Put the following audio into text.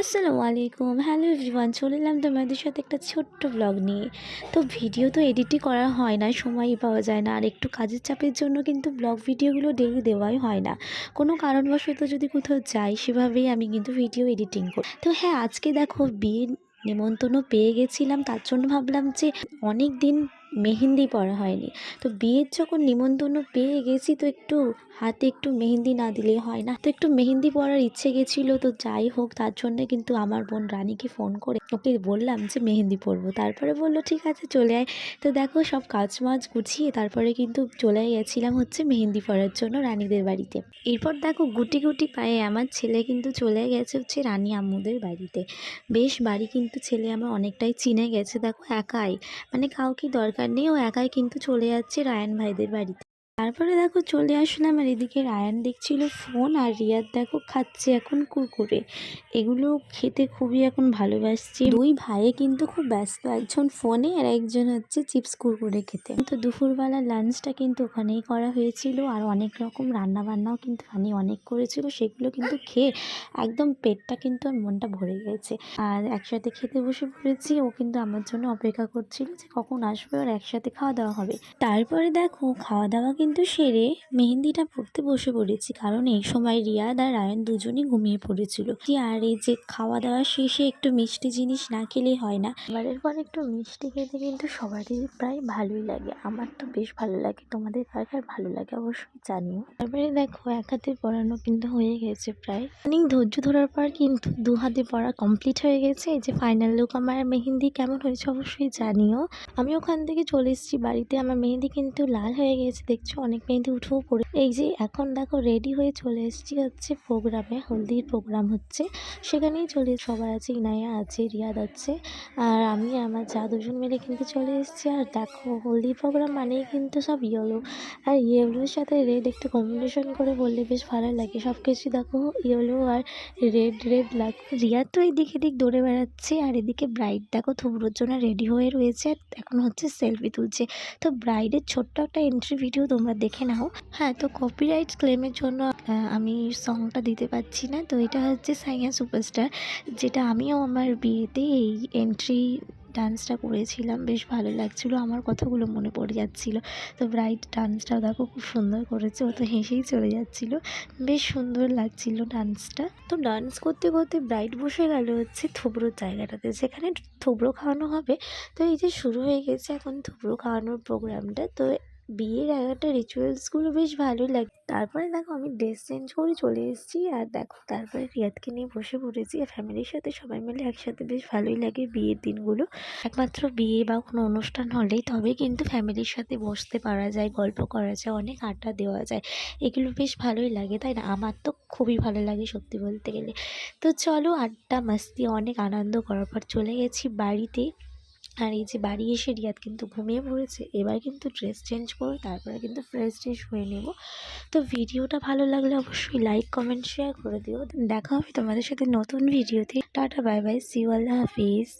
আসসালামু আলাইকুম hello everyone চলে এলাম তোমাদের সাথে একটা ছোট্ট ব্লগ নিয়ে। তো ভিডিও তো এডিটই করা হয় না, সময়ই পাওয়া যায় না। আর একটু কাজের চাপের জন্য কিন্তু ব্লগ ভিডিওগুলো ডেলি দেওয়াই হয় না। কোনো কারণবশত যদি কোথাও যাই, সেভাবেই আমি কিন্তু ভিডিও এডিটিং করি। তো হ্যাঁ আজকে দেখো বিয়ের নিমন্ত্রণ পেয়ে গেছিলাম। তার জন্য ভাবলাম যে অনেক দিন মেহেন্দি পরা হয়নি। তো বিয়ের যখন নিমন্ত্রণ পেয়ে গেছি, তো একটু হাতে একটু মেহেন্দি না দিলে হয় না। তো একটু মেহেন্দি পরার ইচ্ছে গেছিল, তো যাই হোক, তার জন্যে কিন্তু আমার বোন রানীকে ফোন করে ওকে বললাম যে, মেহেন্দি পরবো। তারপরে বলল, ঠিক আছে, চলে আয়। তো দেখো, সব কাজ মাজ গুছিয়ে তারপরে কিন্তু চলে গেছিলাম হচ্ছে মেহেন্দি পরার জন্য রানীদের বাড়িতে। এরপর দেখো, গুটি গুটি পায়ে আমার ছেলে কিন্তু চলে গেছে হচ্ছে রানী আম্মুদের বাড়িতে। বেশ, বাড়ি কিন্তু ছেলে আমার অনেকটাই চিনে গেছে। দেখো, একাই। মানে কাউকে দরকার নেই ও একাই কিন্তু চলে যাচ্ছে রায়ান ভাইদের বাড়িতে। তারপরে দেখো চলে আসলাম আর এদিকে রায়ান দেখছিল ফোন আর রিয়াদ দেখো খাচ্ছে এখন কুরকুরে। এগুলো খেতে খুবই এখন ভালোবাসছে। দুই ভাইয়ে কিন্তু খুব ব্যস্ত, একজন ফোনে আর একজন হচ্ছে চিপস কুরকুরে খেতে। তো দুপুরবেলা লাঞ্চটা কিন্তু ওখানেই করা হয়েছিল আর অনেক রকম রান্না বান্নাও কিন্তু রানি অনেক করেছিল, সেগুলো কিন্তু খেয়ে একদম পেটটা কিন্তু আর মনটা ভরে গেছে। আর একসাথে খেতে বসে পড়েছি, ও কিন্তু আমার জন্য অপেক্ষা করছিল যে কখন আসবে আর একসাথে খাওয়া দাওয়া হবে। তারপরে দেখো খাওয়া দাওয়া কিন্তু সেরে মেহেন্দিটা পড়তে বসে পড়েছি কারণ এই সময় রিয়াদ আর রায়ন দুজনই ঘুমিয়ে পড়েছিল। আর এই যে খাওয়া দাওয়া শেষে একটু মিষ্টি জিনিস না খেলেই হয় না। এবারের পর একটু মিষ্টি খেতে কিন্তু সবারই প্রায় ভালোই লাগে। আমার তো বেশ ভালো লাগে, তোমাদের কার কার ভালো লাগে অবশ্যই জানিও। তারপরে দেখো, এক হাতে পড়ানো কিন্তু হয়ে গেছে প্রায়। অনেক ধৈর্য ধরার পর কিন্তু দু হাতে পড়া কমপ্লিট হয়ে গেছে। এই যে ফাইনাল লুক আমার মেহেন্দি কেমন হয়েছে অবশ্যই জানিও। আমি ওখান থেকে চলে এসেছি, বাড়িতে আমার মেহেন্দি কিন্তু লাল হয়ে গেছে, দেখছ? অনেক মেহেন্দি উঠেও পড়ে। এই যে এখন দেখো রেডি হয়ে চলে এসেছি হচ্ছে প্রোগ্রামে হলদির প্রোগ্রাম হচ্ছে। সেখানেই চলে সবার আছে, ইনায়া আছে, রিয়াদ আছে। আর আমি, আমার যা দুজন মিলে কিন্তু চলে এসেছি। আর দেখো হলদি প্রোগ্রাম মানেই কিন্তু সব ইয়েলো আর ইয়েলোর সাথে রেড একটু কম্বিনেশন করে বললে বেশ ভালো লাগে। সব কিছু দেখো ইয়েলো আর রেড রেড লাগ রিয়া তো এদিক এদিক দৌড়ে বেড়াচ্ছে। আর এদিকে ব্রাইড দেখো থুবড়োর জন্য রেডি হয়ে রয়েছে। আর এখন হচ্ছে সেলফি তুলছে। তো ব্রাইডের ছোট্ট একটা এন্ট্রি ভিডিও তোমরা দেখে নাও। হ্যাঁ তো কপিরাইট ক্লেমের জন্য আমি সংটা দিতে পারছি না। তো এটা হচ্ছে সাইয়া সুপারস্টার যেটা আমিও আমার বিয়েতে এই এন্ট্রি ডান্সটা করেছিলাম। বেশ ভালো লাগছিল, আমার কথাগুলো মনে পড়ে যাচ্ছিল। তো ব্রাইট ডান্সটাও দেখো খুব সুন্দর করেছে, ও তো হেসেই চলে যাচ্ছিল। বেশ সুন্দর লাগছিল ডান্সটা তো ডান্স করতে করতে ব্রাইট বসে গেল হচ্ছে থুবড়োর জায়গাটাতে, যেখানে থুবড়ো খাওয়ানো হবে। তো এই যে শুরু হয়ে গেছে এখন থুবড়ো খাওয়ানোর প্রোগ্রামটা তো বিয়ের একটা রিচুয়ালসগুলো বেশ ভালোই লাগে। তারপরে দেখো আমি ড্রেস চেঞ্জ করে চলে এসেছি আর দেখো তারপরে রিয়াদকে নিয়ে বসে পড়েছি আর ফ্যামিলির সাথে সবাই মিলে একসাথে বেশ ভালোই লাগে বিয়ের দিনগুলো। একমাত্র বিয়ে বা কোনো অনুষ্ঠান হলেই তবে কিন্তু ফ্যামিলির সাথে বসতে পারা যায়, গল্প করা যায়, অনেক আড্ডা দেওয়া যায়। এগুলো বেশ ভালোই লাগে, তাই না? আমার তো খুবই ভালো লাগে সত্যি বলতে গেলে। তো চলো আড্ডা, মাস্তি, অনেক আনন্দ করার পর চলে গেছি বাড়িতে। আর এই যে বাড়ি এসে রিয়াদ কিন্তু ঘুমিয়ে পড়েছে, এবার কিন্তু ড্রেস চেঞ্জ করে, তারপরে কিন্তু ফ্রেশ ট্রেশ হয়ে নেব। তো ভিডিওটা ভালো লাগলে অবশ্যই লাইক কমেন্ট শেয়ার করে দিও। দেখা হবে তোমাদের সাথে নতুন ভিডিওতে। Tata bye bye see you Allah Hafiz.